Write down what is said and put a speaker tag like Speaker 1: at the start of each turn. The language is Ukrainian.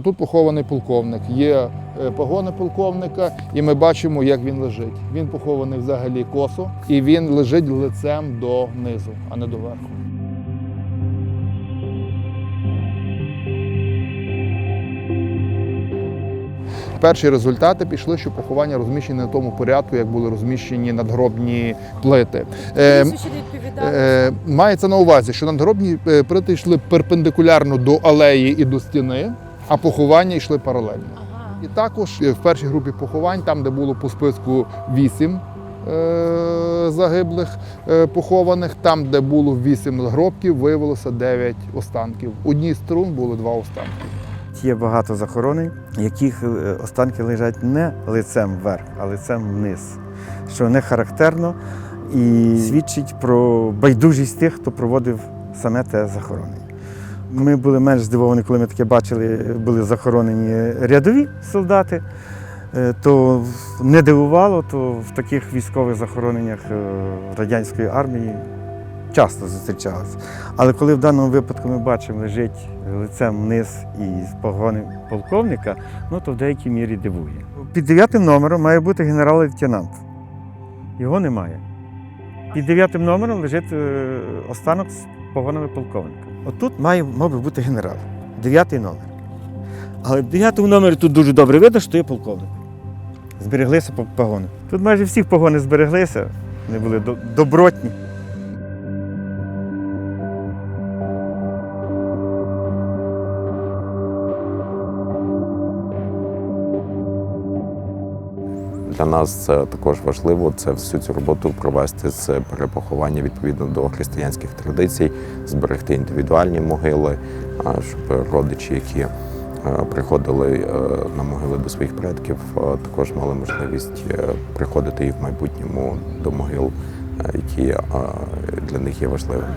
Speaker 1: Тут похований полковник. Є е, погони полковника, і ми бачимо, як він лежить. Він похований взагалі косо, і він лежить лицем донизу, а не доверху. Перші результати пішли, що поховання розміщені на тому порядку, як були розміщені надгробні плити. Е. Е, мається на увазі, що надгробні е, плити йшли перпендикулярно до алеї і до стіни, а поховання йшли паралельно.
Speaker 2: Ага.
Speaker 1: І також е, в першій групі поховань, там, де було по списку вісім е, загиблих е, похованих, там, де було вісім надгробків, виявилося дев'ять останків. У одній з струн було два останки.
Speaker 3: Є багато захоронень, яких останки лежать не лицем вверх, а лицем вниз, що не характерно і свідчить про байдужість тих, хто проводив саме те захоронення. Ми були менш здивовані, коли ми таке бачили, були захоронені рядові солдати. Е, То не дивувало, то в таких військових захороненнях е, радянської армії часто зустрічалося. Але коли в даному випадку ми бачимо лежить лицем вниз і погони полковника, ну то в деякій мірі дивує. Під дев'ятим номером має бути генерал-лейтенант. Його немає. Під дев'ятим номером лежить е, останок погонами полковника. Отут має, мав би бути генерал. Дев'ятий номер. Але в дев'ятому номері тут дуже добре видно, що є полковник. Збереглися погони. Тут майже всі погони збереглися, вони були добротні.
Speaker 4: Для нас це також важливо. Це всю цю роботу провести з перепоховання відповідно до християнських традицій, зберегти індивідуальні могили, щоб родичі, які е, приходили е, на могили до своїх предків, е, також мали можливість приходити і в майбутньому до могил, які для них є важливими.